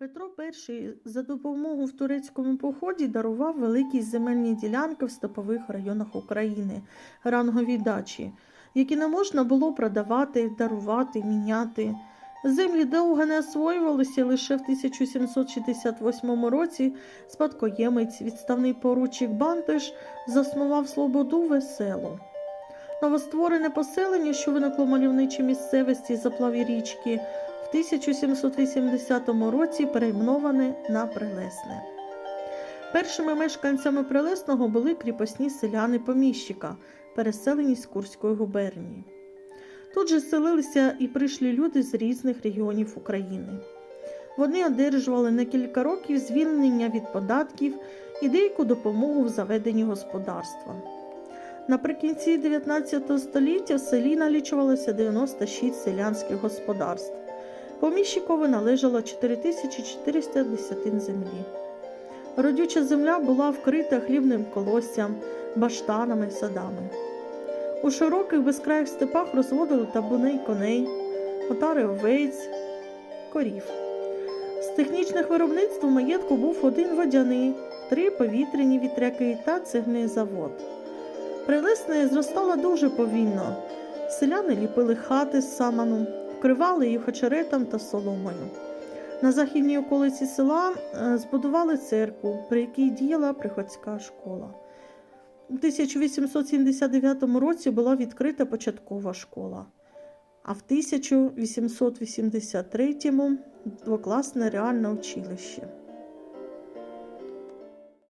Петро І за допомогу в турецькому поході дарував великі земельні ділянки в степових районах України, рангові дачі, які не можна було продавати, дарувати, міняти. Землі довго не освоювалися лише в 1768 році спадкоємець, відставний поручик Бантиш, заснував Слободу Веселу. Новостворене поселення, що виникло в мальовничій місцевості заплаві річки, 1780 році перейменоване на Прилесне. Першими мешканцями Прилесного були кріпосні селяни поміщика, переселені з Курської губернії. Тут же селилися і прийшлі люди з різних регіонів України. Вони одержували на кілька років звільнення від податків і деяку допомогу в заведенні господарства. Наприкінці 19 століття в селі налічувалося 96 селянських господарств. Поміщикові належало 4400 десятин землі. Родюча земля була вкрита хлібним колоссям, баштанами, садами. У широких безкраїх степах розводили табуни коней, отари овець, корів. З технічних виробництв у маєтку був один водяний, три повітряні вітряки та цегний завод. Прилесне зростала дуже повільно. Селяни ліпили хати з саману, вкривали їх очеретом та соломою. На західній околиці села е, збудували церкву, при якій діяла приходська школа. У 1879 році була відкрита початкова школа, а в 1883 двокласне реальне училище.